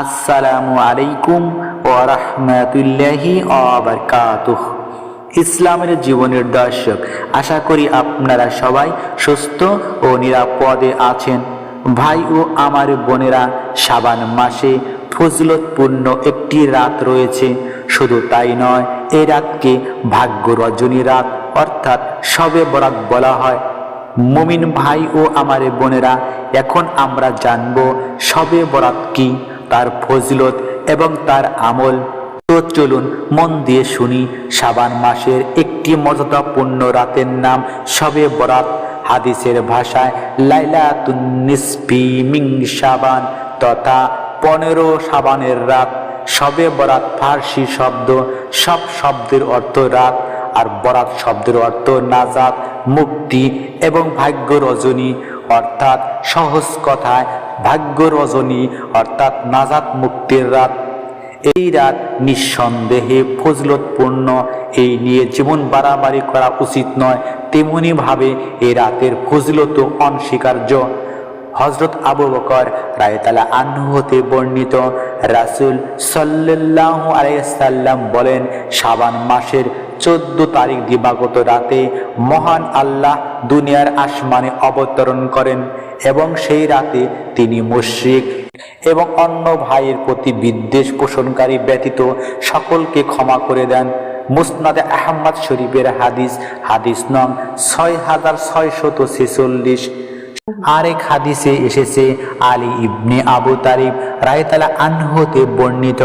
আসসালামু আলাইকুম ওয়া রাহমাতুল্লাহি ইসলামের জীবনের দর্শক, আশা করি আপনারা সবাই সুস্থ ও নিরাপদে আছেন। ভাই ও আমার বোনেরা, সাবান মাসে ফজলতপূর্ণ একটি রাত রয়েছে। শুধু তাই নয় এই রাতকে ভাগ্য রজনী রাত অর্থাৎ সবে বরাত বলা হয়। মুমিন ভাই ও আমার বোনেরা, এখন আমরা জানব সবে বরাত কি, তার ফজিলত এবং তার আমল। তো চলুন মন দিয়ে শুনি, শাবান মাসের একটি মর্যাদাপূর্ণ রাতের নাম সবে বরাত। হাদিসের ভাষায় নিসফি মিং শাবান তথা পনেরো সাবানের রাত। সবে বরাত ফার্সি শব্দ, সব শব্দের অর্থ রাত, আর বরাত শব্দের অর্থ নাজাত। মুক্তি এবং ভাগ্য রজনী, অর্থাৎ সহজ কথায় ভাগ্য রজনী, অর্থাৎ নাজাত মুক্তির রাত। এই রাত নিঃসন্দেহে ফজলতপূর্ণ, এই নিয়ে জীবন বাড়াবাড়ি করা উচিত নয়। তেমনি ভাবে এই রাতের ফজলত অনস্বীকার্য। হজরত আবু বকর রায়তালা আন্নু হতে বর্ণিত রাসুল সাল্লাহ আলাইসাল্লাম বলেন সাবান মাসের চোদ্দ তারিখ দিবাগত রাতে মহান আল্লাহ দুনিয়ার আসমানে অবতরণ করেন এবং সেই রাতে তিনি মুশ্রিক এবং অন্য ভাইয়ের প্রতি বিদ্বেষ পোষণকারী ব্যতীত সকলকে ক্ষমা করে দেন। মুসনাদে আহমদ শরীফের হাদিস হাদিস নং ছয় হাজার ছয়শত ছেচল্লিশ। আরেক হাদিসে এসেছে, আলী ইবনে আবু তারিব রায়তালা আনহতে বর্ণিত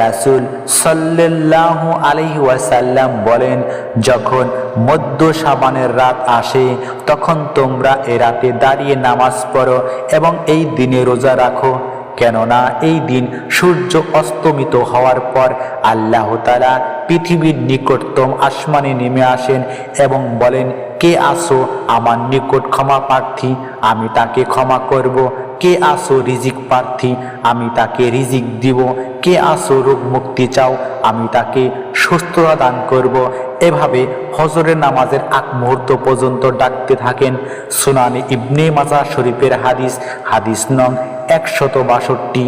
রাসুল সাল্লাহ আলহি ওয়াসাল্লাম বলেন, যখন মধ্য সাবানের রাত আসে, তখন তোমরা এ রাতে দাঁড়িয়ে নামাজ পড়ো এবং এই দিনে রোজা রাখো। কেননা এই দিন সূর্য অস্তমিত হওয়ার পর আল্লাহ তালা পৃথিবীর নিকটতম আসমানে নেমে আসেন এবং বলেন কে আসো আমার নিকট ক্ষমা প্রার্থী? আমি তাকে ক্ষমা করব। কে আসো রিজিক প্রার্থী? আমি তাকে রিজিক দিব। কে আসো রোগ মুক্তি চাও? আমি তাকে সুস্থতা দান করব। এভাবে হজরের নামাজের আগ মুহূর্ত পর্যন্ত ডাকতে থাকেন সুনানি ইবনে মাজা শরীফের হাদিস। হাদিস নং একশত বাষট্টি।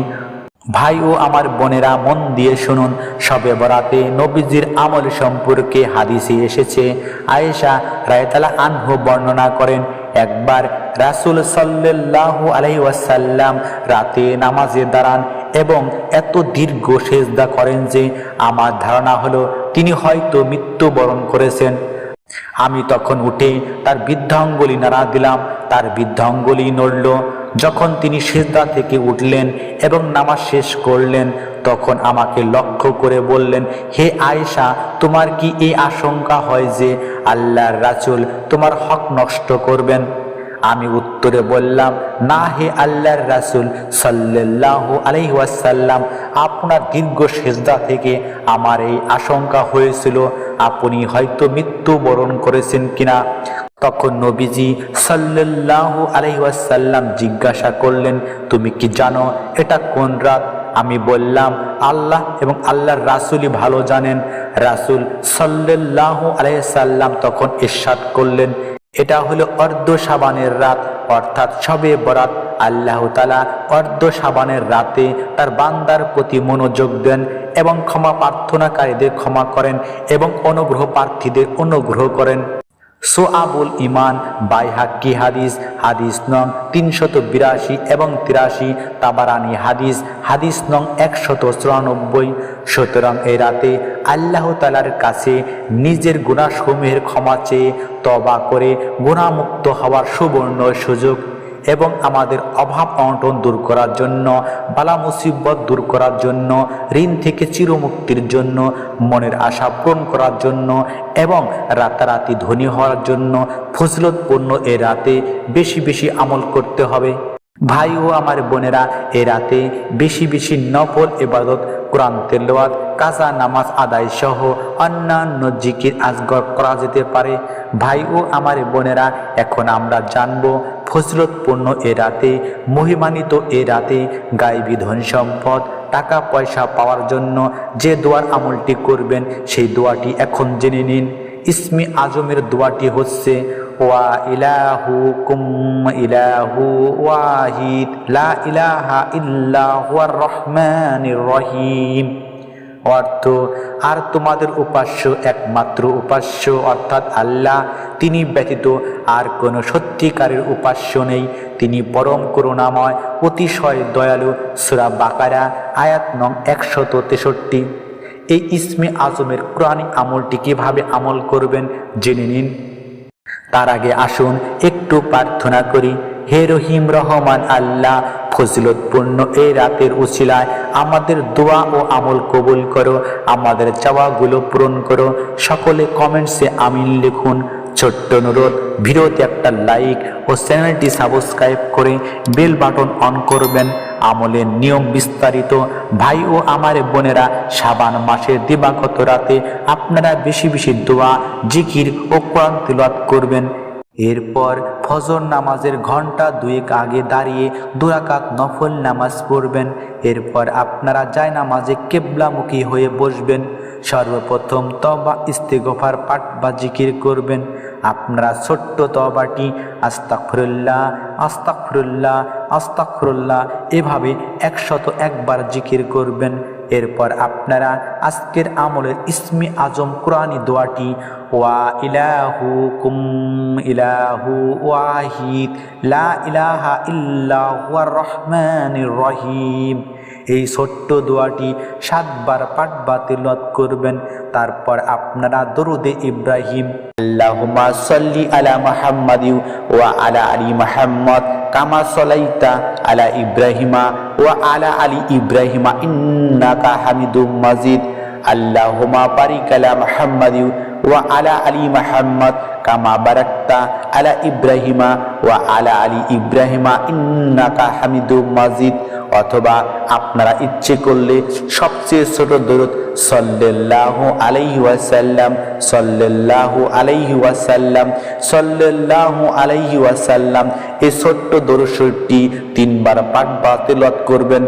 ভাই ও আমার বোনেরা মন দিয়ে শুনুন, সবে বরাতে নবীজির আমল সম্পর্কে হাদিসে এসেছে। আয়েশা রায়তালা আনহু বর্ণনা করেন, একবার রাসুল সাল্লাহ আলাইসাল্লাম রাতে নামাজে দাঁড়ান এবং এত দীর্ঘ সেজদা করেন যে আমার ধারণা হলো তিনি হয়তো মৃত্যুবরণ করেছেন। আমি তখন উঠে তার বৃদ্ধাঙ্গুলি নাড়া দিলাম, তার বৃদ্ধাঙ্গুলি নড়ল যখন তিনি সেজদা থেকে উঠলেন এবং নামাজ শেষ করলেন, তখন আমাকে লক্ষ্য করে বললেন, হে আয়েশা, তোমার কি এই আশঙ্কা হয় যে আল্লাহর রাচুল তোমার হক নষ্ট করবেন? আমি উত্তরে বললাম, না হে আল্লাহর রাসুল সাল্লাহ আলহিহাসাল্লাম আপনার দীর্ঘ সেজদা থেকে আমার এই আশঙ্কা হয়েছিল। আপনি হয়তো মৃত্যুবরণ করেছেন কিনা? তখন নবীজি সাল্লাহ আলহিহাসাল্লাম জিজ্ঞাসা করলেন, তুমি কি জানো এটা কোন রাত? আমি বললাম, আল্লাহ এবং আল্লাহর রাসুলই ভালো জানেন। রাসুল সাল্লাহ আলাইসাল্লাম তখন ইস্বাদ করলেন, এটা হলো অর্ধ সাবানের রাত, অর্থাৎ সবে বরাত। আল্লাহ তালা অর্ধ সাবানের রাতে তার বান্দার প্রতি মনোযোগ দেন এবং ক্ষমা প্রার্থনাকারীদের ক্ষমা করেন এবং অনুগ্রহ প্রার্থীদের অনুগ্রহ করেন। সোয়াবুল ইমান বাইহাক্কি হাদিস? হাদিস নং তিনশত বিরাশি এবং তিরাশি। তাবারানি হাদিস হাদিস নং একশত চুরানব্বই। সুতরাং এ রাতে আল্লাহ তালার কাছে নিজের গুণাসমূহের ক্ষমা চেয়ে তবা করে গুণামুক্ত হওয়ার সুবর্ণ সুযোগ এবং আমাদের অভাব অনটন দূর করার জন্য, বালা মুসিবত দূর করার জন্য, ঋণ থেকে চিরমুক্তির জন্য, মনের আশা পূরণ করার জন্য এবং রাতারাতি ধনী হওয়ার জন্য ফজলতপূর্ণ এ রাতে বেশি বেশি আমল করতে হবে। ভাই ও আমার বোনেরা, এ রাতে বেশি বেশি নফল এবাদত কোরআন তেলোয়াত কাজা, নামাজ আদায় সহ অন্যান্য জিকির আজগর করা যেতে পারে। ভাই ও আমার বোনেরা, এখন আমরা জানব ফজলতপূর্ণ এ রাতে মহিমানিত এ রাতে গায়েবী ধন সম্পদ টাকা পয়সা পাওয়ার জন্য যে দোয়ার আমলটি করবেন, সেই দোয়াটি এখন জেনে নিন। ইসমি আজমের দোয়াটি হচ্ছে ওয়া ইলাহুকুম ইলাহু ওয়াহিদ, লা ইলাহা ইল্লা হুয়ার রহমানির রহিম। অর্থ, আর তোমাদের উপাস্য একমাত্র উপাস্য, অর্থাৎ আল্লাহ, তিনি ব্যতীত আর কোনো সত্যিকারের উপাস্য নেই। তিনি পরম করুণাময়, অতিশয় দয়ালু। সুরা বাকারা, আয়াত নং একশত তেষট্টি। এই ইসমে আজমের কোরআনিক আমলটি কীভাবে আমল করবেন, জেনে নিন। তার আগে আসুন, একটু প্রার্থনা করি। হে রহিম রহমান আল্লাহ, ফজিলতপূর্ণ এই রাতের উছিলায় আমাদের দোয়া ও আমল কবুল করো, আমাদের চাওয়াগুলো পূরণ করো। সকলে কমেন্টসে আমিন লিখুন। ছোট্ট অনুরোধ, ভিডিওতে একটা লাইক ও চ্যানেলটি সাবস্ক্রাইব করে বেল বাটন অন করবেন। আমলের নিয়ম বিস্তারিত। ভাই ও আমার বোনেরা সাবান মাসের দিবাগত রাতে আপনারা বেশি বেশি দোয়া, জিকির ও কোরআন তিলাওয়াত করবেন। এরপর ফজর নামাজের ঘণ্টা দুয়েক আগে দাঁড়িয়ে দুরাকাত নফল নামাজ পড়বেন। এরপর আপনারা যায় নামাজে কেবলামুখী হয়ে বসবেন। সর্বপ্রথম তবা ইস্তেগফার, পাঠ বা জিকির করবেন। আপনারা ছোট্ট তবাটি আস্তাকফরুল্লাহ আস্তাকফরুল্লাহ আস্তাকফরুল্লাহ এভাবে একশত একবার জিকির করবেন। এরপর আপনারা আজকের আমলের ইসমি আজম কোরআনি দোয়াটি, ওয়া ইলাহু কুম ইলাহু ওয়াহিদ, লা ইলাহা ইল্লাহু রহমান রহমানির রহিম এই ছোট্ট দোয়াটি সাতবার পাঠ বাতিলত করবেন। তারপর আপনারা দরুদে ইব্রাহিম আল্লাহুমা সাল্লি আলা মুহাম্মাদ ওয়া আলা আলি মুহাম্মদ কামা সলাইতা আলা ইব্রাহিমা ওয়া আলা আলি ইব্রাহিমা ইন্নাকা হামিদুম মাজিদ। আল্লাহুমা বারিক আলা মুহাম্মাদ ওয়া আলা আলি মুহাম্মদ কামা বারাকতা আলা ইব্রাহিমা ওয়া আলা আলি ইব্রাহিমা ইন্নাকা হামিদুম মাজিদ অথবা আপনারা ইচ্ছে করলে সবচেয়ে ছোট দরুদ সাল্লাল্লাহু আলাইহি ওয়াসাল্লাম, সাল্লাল্লাহু আলাইহি ওয়াসাল্লাম, সাল্লাল্লাহু আলাইহি ওয়াসাল্লাম, এই ছোট্ট দরুদটি তিনবার পাঠ বা তেলাওয়াত করবেন।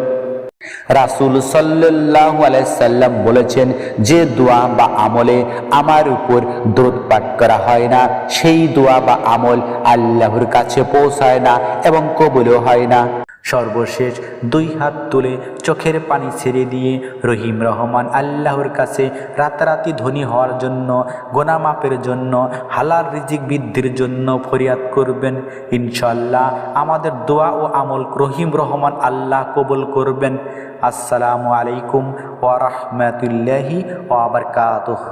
রাসুল সাল্লাহ আলাইসাল্লাম বলেছেন, যে দোয়া বা আমলে আমার উপর দ্রুত করা হয় না, সেই দোয়া বা আমল আল্লাহর কাছে পৌঁছায় না এবং কবুলও হয় না। সর্বশেষ দুই হাত তুলে চোখের পানি ছেড়ে দিয়ে রহিম রহমান আল্লাহর কাছে রাতারাতি ধনী হওয়ার জন্য, গোনামাপের জন্য, হালাল রিজিক বৃদ্ধির জন্য ফরিয়াদ করবেন। ইনশাল্লাহ আমাদের দোয়া ও আমল রহিম রহমান আল্লাহ কবুল করবেন। আসসালামু আলাইকুম ওয়া রাহমাতুল্লাহি ওয়া বারাকাতুহু।